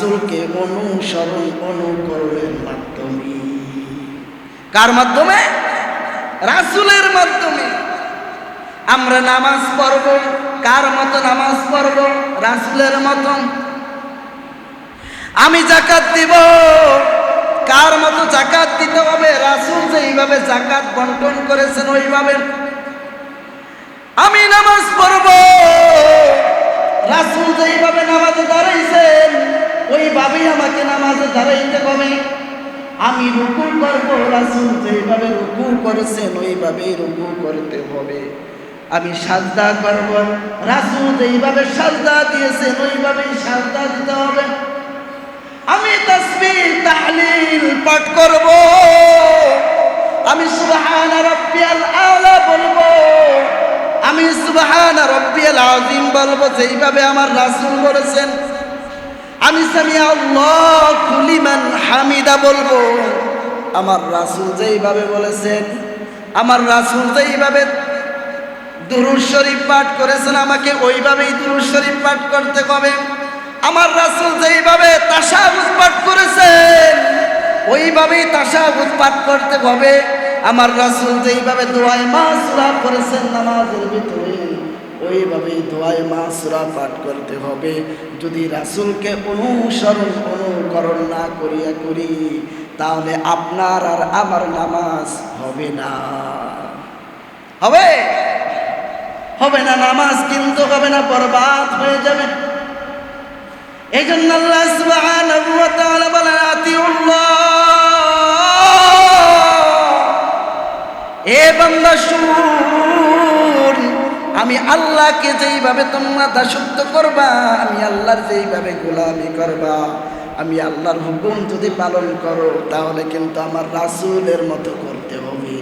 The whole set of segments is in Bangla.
রাসূলকে অনুসরণ অনুকরণের মাধ্যমে। কার মাধ্যমে? রাসূলের মাধ্যমে। আমরা নামাজ পড়ব। কার মতো নামাজ পড়ব? রাসূলের মতন আমি জাকাত দিব। কার মতো জাকাত দিতে হবে? রাসূল যেইভাবে জাকাত বন্টন করেছেন ওইভাবে। আমি নামাজ পড়ব। রাসূল যেইভাবে নামাজে দাঁড়াইছেন ওইভাবেই আমাকে নামাজে দাঁড়াইতে হবে। আমি রুকু করব, রাসুল যেইভাবে রুকু করেছেন, ওইভাবেই রুকু করতে হবে। আমি সাজদা করব, রাসূল যেইভাবে সাজদা দিয়েছেন, ওইভাবেই সাজদা দিতে হবে। আমি তাসবিহ, তাহলিল পাঠ করব। আমি সুবহান রাব্বিয়াল আলা বলব। আমি সুবহান রাব্বিয়াল আযীম বলব, যেইভাবে আমার রাসূল বলেছেন আমি সামি আল্লাহ কুলিমান হামিদা বলব। আমার রাসূল যেইভাবে বলেছেন, আমার রাসূল যেইভাবে দুরুদ শরীফ পাঠ করেছেন, আমাকে ওইভাবেই দুরুদ শরীফ পাঠ করতে হবে। আমার রাসূল যেইভাবে তাশাহুদ পাঠ করেছেন, ওইভাবেই তাশাহুদ পাঠ করতে হবে। আমার রাসূল যেইভাবে দোয়ায় মাসুরা করেছেন, নামাজের ভিতরে। ওইভাবেই দোয়ায় মাসুরা পাঠ করতে হবে। যদি রাসূলকে অনুসরণ, অনুকরণ না করিয়া করি, তাহলে আপনার আর আমার নামাজ হবে না। হবে? হবে না, নামাজ কিন্তু হবে না, বরবাদ হয়ে যাবে। এই জন্য এ বান্দা শুন আমি আল্লাহকে যেইভাবে তোমরা দাসত্ব করবা, আমি আল্লাহর যেইভাবে গোলামি করবা, আমি আল্লাহর হুকুম যদি পালন করো, তাহলে কিন্তু আমার রাসূলের মতো করতে হবে।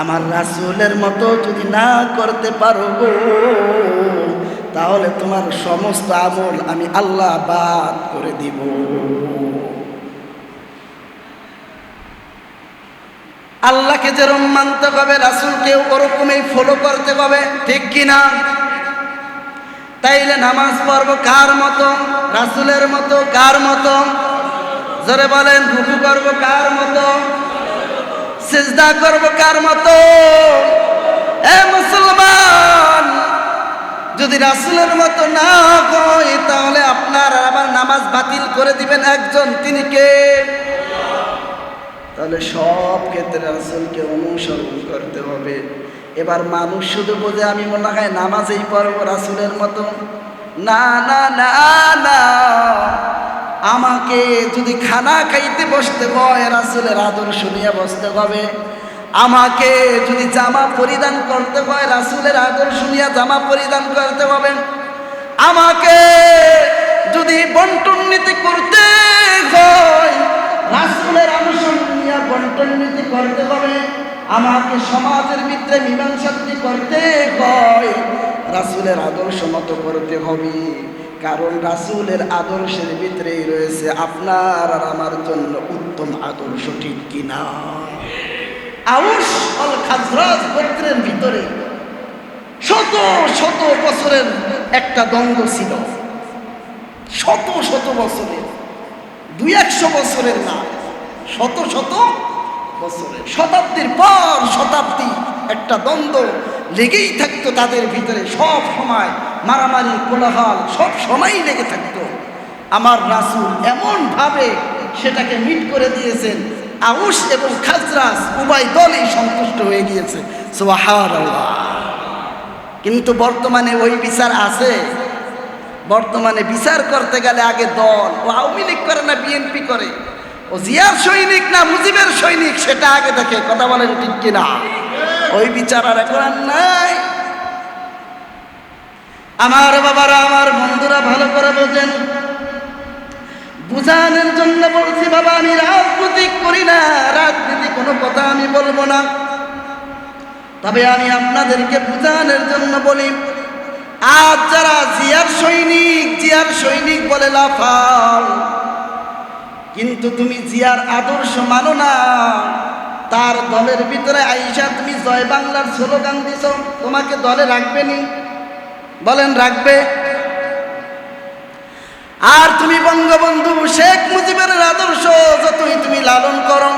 আমার রাসূলের মতো যদি না করতে পারো তাহলে তোমার সমস্ত আমল আমি আল্লাহ বাদ করে দিব। আল্লাহকে যেরকম মানতে হবে, রাসুলকে ওরকমই ফলো করতে হবে, ঠিক কিনা? তাইলে নামাজ পড়ব কার মতো? রাসুলের মতো, কার মতো? জোরে বলেন, রুকু করব কার মতো? সিজদা করব কার মতো? এ মুসলমান, যদি রাসুলের মতো না হয়, তাহলে আপনার আবার নামাজ বাতিল করে দিবেন একজন, তিনি কে? তাহলে সব ক্ষেত্রে রাসুলকে অনুসরণ করতে হবে। এবার মানুষ শুধু বোঝে, আমি মনে হয় নামাজেই পড়ব রাসুলের মতো না না না না। আমাকে যদি খানা খাইতে বসতে হয়, রাসুলের আদর্শ নিয়ে বসতে হবে। আমাকে যদি জামা পরিধান করতে হয়, রাসুলের আদর্শ নিয়ে জামা পরিধান করতে হবে। আমাকে যদি বন্টন নীতি করতে হয়, রাসুলের অনুসরণ নিয়ে বন্টন নীতি করতে হবে আমাকে সমাজের ভিতরে মীমাংসাতি করতে হয়, রাসুলের আদর্শ মতো করতে হবে। কারণ রাসুলের আদর্শের ভিতরেই রয়েছে আপনার আর আমার জন্য উত্তম আদর্শ, ঠিক কিনা আউস অল খাজরাজ গোত্রের ভিতরে শত শত বছরের একটা দ্বন্দ্ব ছিল। শত শত বছরের, দুই একশো বছরের না। শত শত বছরের শতাব্দীর পর শতাব্দী একটা দ্বন্দ্ব লেগেই থাকতো তাদের ভিতরে। সব সময় মারামারি কোলাহল সব সময়ই লেগে থাকতো। আমার রাসুল এমনভাবে সেটাকে মিট করে দিয়েছেন। আউস এবং খাজরাস উভয় দলই সন্তুষ্ট হয়ে গিয়েছে। কিন্তু বর্তমানে ওই বিচার আছে। বর্তমানে বিচার করতে গেলে আগে দল। ও আওয়ামী লীগ করে না বিএনপি করে। ও জিয়ার সৈনিক না মুজিবের সৈনিক, সেটা আগে দেখে কথা বলেন ঠিক কিনা? ওই বিচার আর এখন আর নাই। আমার বাবারা, আমার বন্ধুরা ভালো করে বোঝেন। বুঝানোর জন্য বলছি, বাবা, আমি রাজনীতি করি না। রাজনীতি কোনো কথা আমি বলব না। তবে আমি আপনাদেরকে বুঝানোর জন্য বলি, আজ যারা জিয়ার সৈনিক জিয়ার সৈনিক বলে লাফাও কিন্তু তুমি জিয়ার আদর্শ মানো না। তার দলের ভিতরে আইসা তুমি জয় বাংলার স্লোগান দিছ। তোমাকে দলে রাখবে নি? বলেন, রাখবে। আর তুমি বঙ্গবন্ধু শেখ মুজিবের আদর্শ যতই তুমি লালন করো,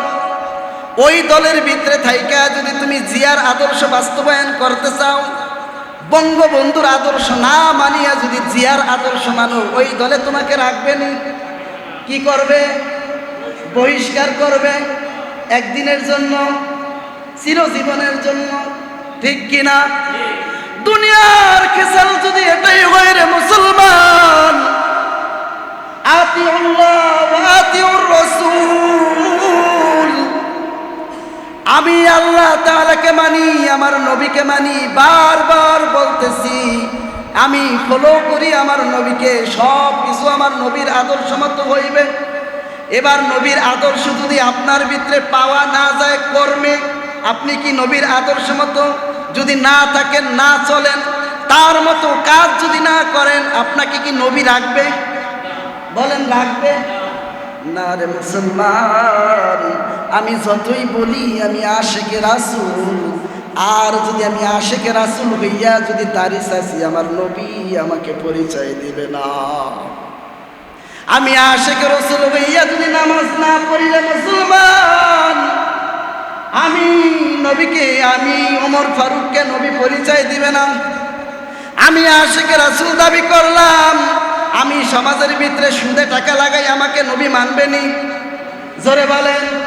ওই দলের ভিতরে থাইকা যদি তুমি জিয়ার আদর্শ বাস্তবায়ন করতে চাও, বঙ্গবন্ধুর আদর্শ না মানিয়া যদি জিয়ার আদর্শ মানো, ওই দলে তোমাকে রাখবেনি কি করবে? বহিষ্কার করবে একদিনের জন্য, চিরজীবনের জন্য, ঠিক কিনা? দুনিয়ার খেসাল যদি এটাই হয় রে মুসলমান আমি আল্লাহ তাআলাকে মানি, আমার নবীকে মানি, বারবার বলতেছি আমি ফলো করি আমার নবীকে, সব কিছু আমার নবীর আদর্শ মতো হইবে। এবার নবীর আদর্শ যদি আপনার ভিতরে পাওয়া না যায় কর্মে, আপনি কি নবীর আদর্শ মতো যদি না থাকেন, না চলেন, তার মতো কাজ যদি না করেন, আপনাকে কি নবী রাখবে? বলেন, রাখবে? না রে মুসলমান, আমি যতই বলি, আমি আশেকে রাসুল। আর যদি আমি আশেকে রাসুল হইয়া যদি দাড়ি চাষি আমার নবী আমাকে পরিচয় দিবে না। আমি আশেকে রসুল হইয়া যদি নামাজ না পড়িলে মুসলমান, আমি নবীকে, আমি ওমর ফারুককে নবী পরিচয় দিবে না। আমি আশেকে রাসুল দাবি করলাম, আমি সমাজের ভিতরে সুদে টাকা লাগাই আমাকে নবী মানবেনি। জোরে বলেন।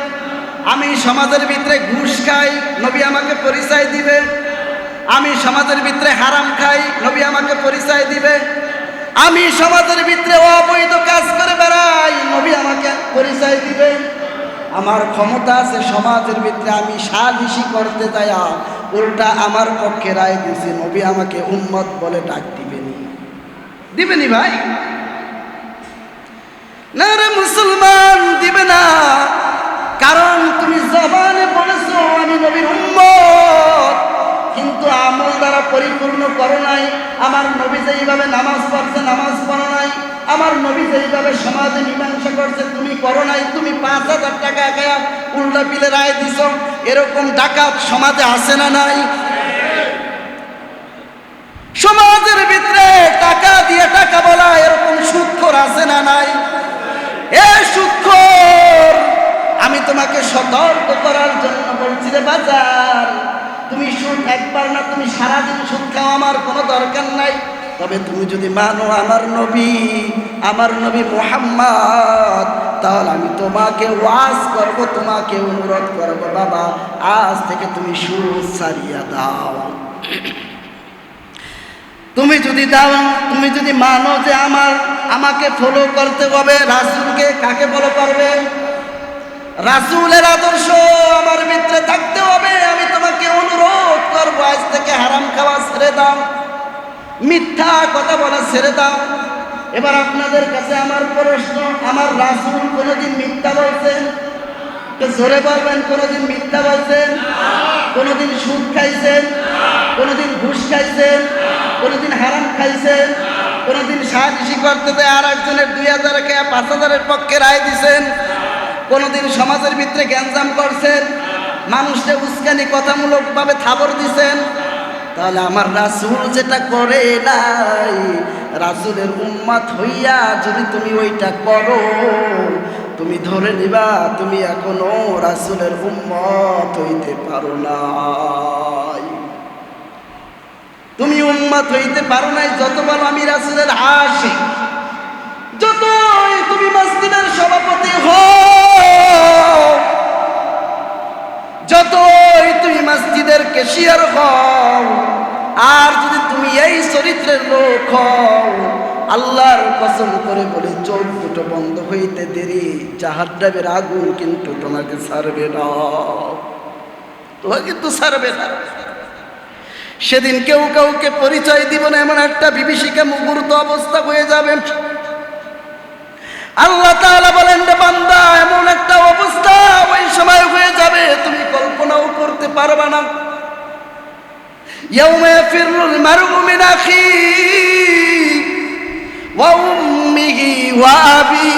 আমি সমাজের ভিতরে ঘুষ খাই, নবী আমাকে পরিচয় দিবে। আমি সমাজের ভিতরে হারাম খাই, নবী আমাকে পরিচয় দিবে। আমি সমাজের ভিতরে অবৈধ কাজ করে বেড়াই, নবী আমাকে পরিচয় দিবে। আমার ক্ষমতা আছে সমাজের ভিতরে, আমি সালিশি করতে যাইয়া উল্টা আমার পক্ষে রায় দিছে নবী আমাকে উন্মত বলে ডাক দিবেনি। দিবেনি ভাই? না রে মুসলমান, দিবে না। কারণ জবানে বলেছ আমি নবীর কিন্তু আমল দ্বারা পরিপূর্ণ করো নাই। আমার নবী যেইভাবে নামাজ পড়ছে, নামাজ পড়ো নাই। আমার নবী যেইভাবে সমাজে মীমাংসা করছে, তুমি করো নাই। তুমি পাঁচ হাজার টাকা একা উল্টা পিলে রায় দিছ। এরকম ডাকাত সমাজে আসে না নাই? সমাজের ভিতরে টাকা দিয়ে টাকা বলা এরকম সুক্ষর আছে না নাই? এ সুক্ষর আমি তোমাকে সতর্ক করার জন্য বলছি রে বাজার, তুমি সুদ একবার না, তুমি সারাদিন সুদ খাও, আমার কোনো দরকার নাই। তবে তুমি যদি মানো আমার নবী আমার নবী মোহাম্মদ, তাহলে আমি তোমাকে ওয়াজ করব, তোমাকে অনুরোধ করব, বাবা, আজ থেকে তুমি সুদ সারিয়া দাও। তুমি যদি দাও, তুমি যদি মানো যে আমার, আমাকে ফলো করতে হবে, রাসুলকে কাকে ফলো করবে? রাসুলের আদর্শ আমার ভিতরে থাকতে হবে, আমি তোমাকে অনুরোধ করব, আজ থেকে হারাম খাওয়া ছেড়ে দাও, মিথ্যা কথা বলা ছেড়ে দাও। এবার আপনাদের কাছে আমার প্রশ্ন, আমার রাসুল কোনোদিন মিথ্যা বলছেন? জোরে বলবেন, কোনোদিন মিথ্যা বলছেন? কোনোদিন সুদ খাইছেন? কোনোদিন ঘুষ খাইছেন? কোনোদিন হারাম খাইছেন? কোনোদিন সাহায্যি করতে দেয় আর একজনের দুই হাজার পাঁচ হাজারের পক্ষে রায় দিছেন? কোনোদিন সমাজের ভিতরে গ্যাঞ্জাম করছেন, মানুষকে উস্কানি কথামূলকভাবে থাবর দিছেন, তাহলে আমার রাসুল যেটা করে নাই, রাসুলের উম্মাত হইয়া যদি তুমি ওইটা করো, তুমি ধরে নিবা, তুমি এখনও রাসুলের উম্মত হইতে পারো নাই। তুমি উম্মত হইতে পারো নাই যত বলো আমি রাসুলের আশিক তুমি মসজিদের সভাপতি হও যতই তুমি মসজিদের কেশিয়ার হও, আর যদি তুমি এই চরিত্রের লোক হও, আল্লাহর কসম করে বলে চোখ দুটো বন্ধ হইতে দেরি, জাহান্নামের আগুন কিন্তু তোমাকে ছাড়বে না। তোমাকে কিন্তু ছাড়বে না। সেদিন কেউ কাউকে পরিচয় দিব না, এমন একটা বিভীষিকা মুহূর্ত অবস্থা হয়ে যাবে। আল্লাহ তাআলা বলেন রে বান্দা, এমন একটা অবস্থা ওই সময় হয়ে যাবে, তুমি কল্পনাও করতে পারবে না। ইয়াউমা ফিরুল মারু মিন আখি ওয়া উম্মিহি ওয়া আবি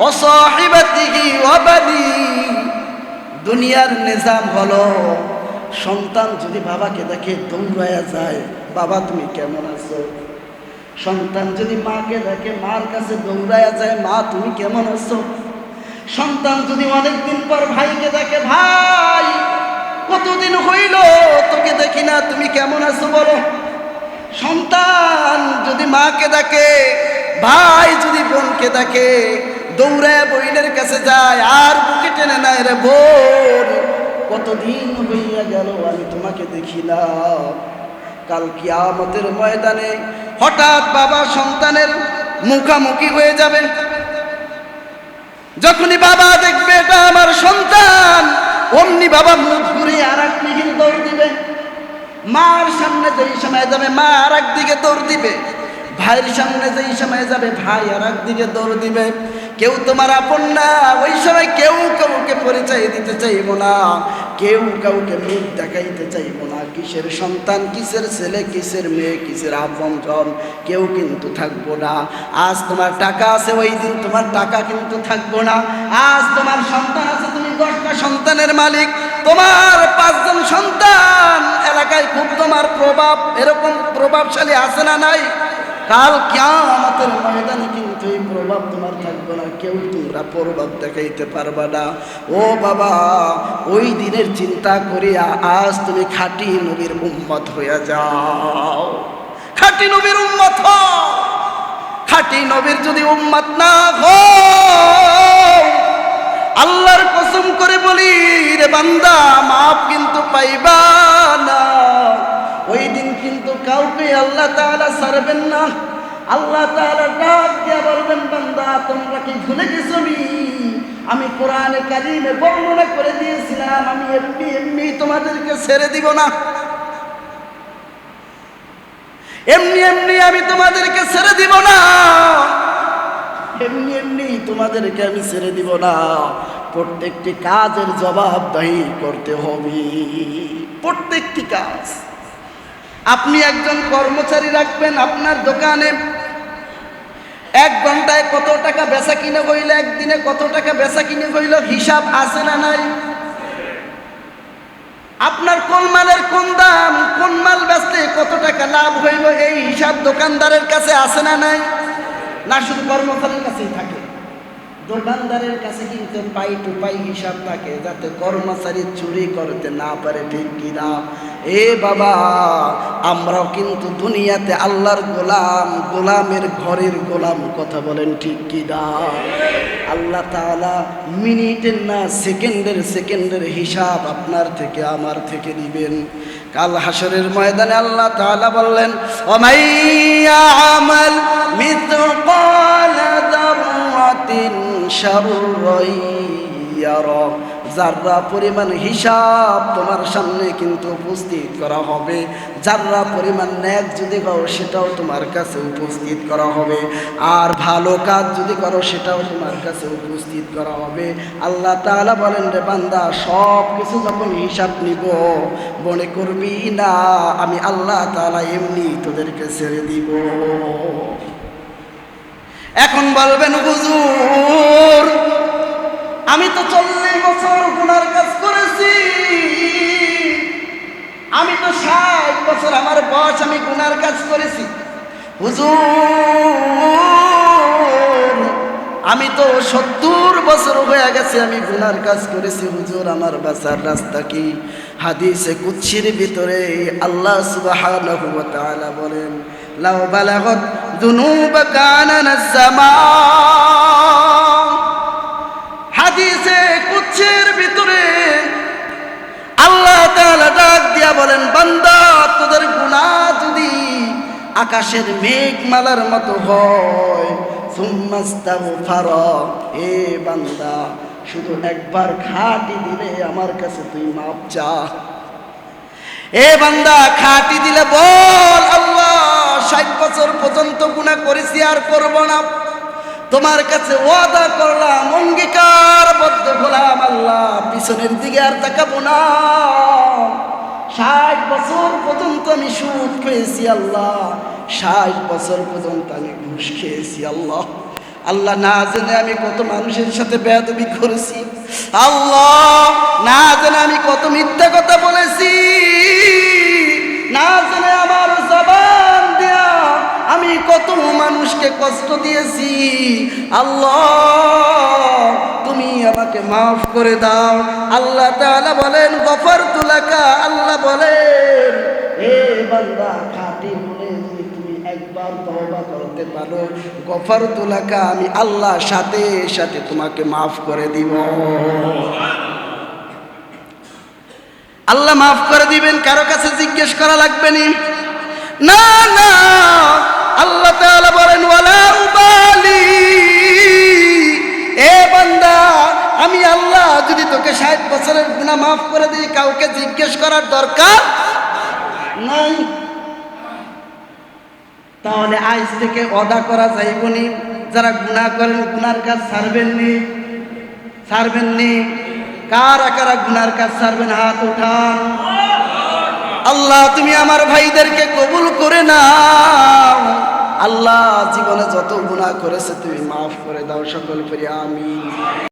ওয়া সাহিবাতিহি ওয়া বানি। দুনিয়ার নিজাম হলো, সন্তান যদি বাবাকে দেখে দৌড়ায়া যায়, বাবা, তুমি কেমন আছো? সন্তান যদি মাকে দেখে, মার কাছে দৌড়ায়া যায়, মা, তুমি কেমন আছো? সন্তান যদি অনেকদিন পর ভাইকে দেখে, ভাই, কতদিন হইল তোকে দেখি না, তুমি কেমন আছো বলো? সন্তান যদি মাকে দেখে, ভাই যদি বোনকে দেখে দৌড়ায় বইনের কাছে যায়, আর বুকে টেনে নেয় রে বোন, কতদিন হইয়া গেল, আমি তোমাকে দেখি না। কাল কিয়ামতের ময়দানে হঠাৎ বাবা সন্তানের মুখামুখি হয়ে যাবে। যখনই বাবা দেখবে এটা আমার সন্তান, অমনি বাবা মুখ ঘুরে আর এক মিহিল দৌড় দিবে। মার সামনে যেই সময় যাবে, মা আর দিকে দৌড় দিবে। ভাইয়ের সামনে যেই সময় যাবে, ভাই আর একদিকে দৌড় দিবে। কেউ তোমার আপন না, ওই সময় কেউ কাউকে পরিচয় দিতে চাইব না। কেউ কাউকে মুখ দেখাইতে চাইব না, কিসের সন্তান, কিসের ছেলে, কিসের মেয়ে, কিসের আপন জন, কেউ কিন্তু থাকব না। আজ তোমার টাকা আছে, ওই দিন তোমার টাকা কিন্তু থাকব না। আজ তোমার সন্তান আছে, তুমি দশটা সন্তানের মালিক। তোমার পাঁচজন সন্তান, এলাকায় খুব তোমার প্রভাব, এরকম প্রভাবশালী আছে না নাই? কাল আমাদের ময়দানে কিন্তু এই প্রভাব তোমার থাকবে না। কেউ তোমরা প্রভাব দেখাইতে পারবা না। ও বাবা, ওই দিনের চিন্তা করিয়া আজ তুমি খাঁটি নবীর উম্মত হইয়া যাও। খাঁটি নবীর উম্মত খাঁটি নবীর যদি উম্মত না হও, আল্লাহর কসম করে বলি, রে বান্দা, মাপ কিন্তু পাইবা না। ওই দিন কিন্তু কাউকে আল্লাহ তাআলা ছাড়বেন না। আল্লাহ তাআলা ডাক দিয়া বলবেন, বান্দা, তোমরা কি ভুলে গেছো আমি কোরআনে কারিমে বর্ণনা করে দিয়েছিলাম, আমি এমনি এমনি তোমাদেরকে ছেড়ে দিব না। এমনি এমনি আমি তোমাদেরকে ছেড়ে দিব না। এমনি এমনি তোমাদেরকে আমি ছেড়ে দিব না। প্রত্যেকটি কাজের জবাবদাহি করতে হবে। প্রত্যেকটি কাজ আপনি একজন কর্মচারী রাখবেন আপনার দোকানে। এক ঘন্টায় কত টাকা বেচা কিনে হইল, একদিনে কত টাকা বেচা কিনে হইল, হিসাব আছে না নাই? আপনার কোন মালের কোন দাম, কোন মাল বেচতে কত টাকা লাভ হইল, এই হিসাব দোকানদারের কাছে আছে না নাই? না, শুধু কর্মচারীর কাছেই থাকে। দোকানদারের কাছে কিন্তু পাই টু পাই হিসাব থাকে, যাতে কর্মচারী চুরি করতে না পারে, ঠিক কিনা এ বাবা, আমরাও কিন্তু দুনিয়াতে আল্লাহর গোলাম, গোলামের ঘরের গোলাম, কথা বলেন ঠিক কিনা আল্লাহ তাআলা মিনিটের না সেকেন্ডের সেকেন্ডের হিসাব আপনার থেকে আমার থেকে দিবেন। কাল হাসরের ময়দানে আল্লাহ তাআলা বললেন ওমাইয়া আমাল যাররা পরিমাণ হিসাব তোমার সামনে কিন্তু উপস্থিত করা হবে। যাররা পরিমাণ ন্যাক যদি করো, সেটাও তোমার কাছে উপস্থিত করা হবে। আর ভালো কাজ যদি করো, সেটাও তোমার কাছে উপস্থিত করা হবে। আল্লাহ তাআলা বলেন, রে বান্দা সব কিছু যখন হিসাব নিব, মনে করবি না, আমি আল্লাহ তাআলা এমনি তোদেরকে ছেড়ে দিব। এখন বলবেন, হুজুর, আমি তো চল্লিশ বছর গুনার কাজ করেছি। আমি তো ষাট বছর আমার বয়স আমি গুনার কাজ করেছি। হুজুর, আমি তো সত্তর বছর হয়ে গেছে আমি গুনার কাজ করেছি। হুজুর, আমার বাসার রাস্তা কি? হাদিসে কুচ্ছির ভিতরে আল্লাহ তাআলা বলেন, লাউ বালাগত দুনুবাকা আনানাস সামা হাদিসে কুচ্ছের ভিতরে আল্লাহ তাআলা ডাক দিয়া বলেন, বান্দা, তোদের গুনাহ যদি আকাশের মেঘমালার মতো হয় সুম্মাস্তাগফার এ বান্দা, শুধু একবার খাটি দিলে আমার কাছে তুই মাপ চা। এ বান্দা, খাটি দিলে বল আল্লাহ ষাট বছর পর্যন্ত গুণা করেছি আর করব না। তোমার কাছে ওয়াদা করলাম, অঙ্গীকার বদ্ধ হলাম আল্লাহ, পিছনের দিকে আর তাকাবো না। ষাট বছর পর্যন্ত আমি সুদ খেয়েছি আল্লাহ, ষাট বছর পর্যন্ত আমি ঘুষ খেয়েছি আল্লাহ। আল্লাহ না জেনে আমি কত মানুষের সাথে বেয়াদবি করেছি। আল্লাহ, না জেনে আমি কত মিথ্যা কথা বলেছি। না জেনে আমি কত মানুষকে কষ্ট দিয়েছি। আল্লাহ, তুমি আমাকে মাফ করে দাও। আল্লাহ তাআলা বলেন গফর তুলাকা আল্লাহ বলেন হে বান্দা, খাঁটি মনে তুমি একবার তওবা করতে পারো গফর তুলাকা আমি আল্লাহ সাথে সাথে তোমাকে মাফ করে দিব। আল্লাহ মাফ করে দিবেন, কারও কাছে জিজ্ঞেস করা লাগবে না না। আল্লাহ তাআলা বলেন, ওয়ালা এ আমি আল্লাহ যদি তোকে ষাট বছরের গুনাহ মাফ করে দিই, কাউকে জিজ্ঞেস করার দরকার নাই। তাহলে আজ থেকে অদা করা যাইবনি যারা গুনাহ করেন, গুনার কাজ ছাড়বেননি ছাড়বেননি কারা কারা গুনার কাজ ছাড়বেন? হাত উঠান। আল্লাহ, তুমি আমার ভাইদেরকে কবুল করে নাও। আল্লাহ জীবনে যত গুণা করেছে, তুমি মাফ করে দাও সকল ফিরে আমি